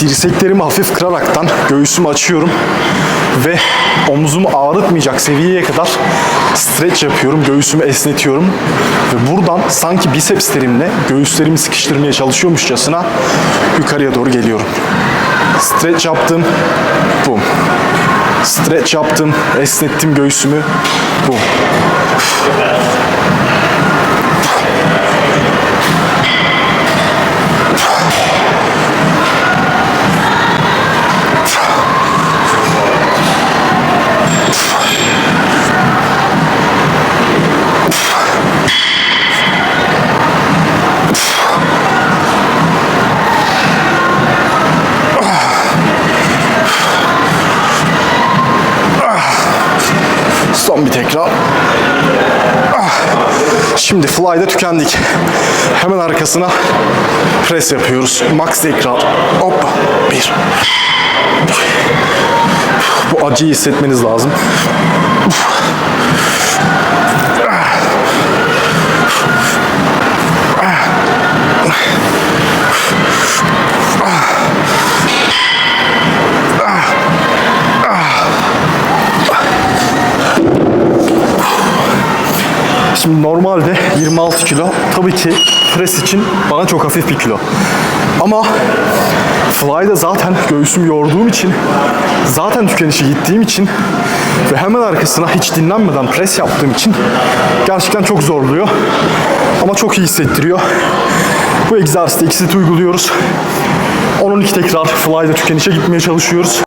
Dirseklerimi hafif kıraraktan göğsümü açıyorum ve omzumu ağrıtmayacak seviyeye kadar stretch yapıyorum. Göğsümü esnetiyorum ve buradan sanki bisepslerimle göğüslerimi sıkıştırmaya çalışıyormuşçasına yukarıya doğru geliyorum. Stretch yaptım. Boom. Stretch yaptım. Esnettim göğsümü. Boom. Son bir tekrar. Ah. Şimdi fly'da tükendik. Hemen arkasına pres yapıyoruz. Max tekrar. Hop. Bir. Bu acıyı hissetmeniz lazım. Şimdi normalde 26 kilo tabii ki pres için bana çok hafif bir kilo. Ama fly'da zaten göğsüm yorduğum için zaten tükenişe gittiğim için ve hemen arkasına hiç dinlenmeden pres yaptığım için gerçekten çok zorluyor. Ama çok iyi hissettiriyor. Bu egzersizde ikisini uyguluyoruz. 10-12 tekrar fly'da tükenişe gitmeye çalışıyoruz.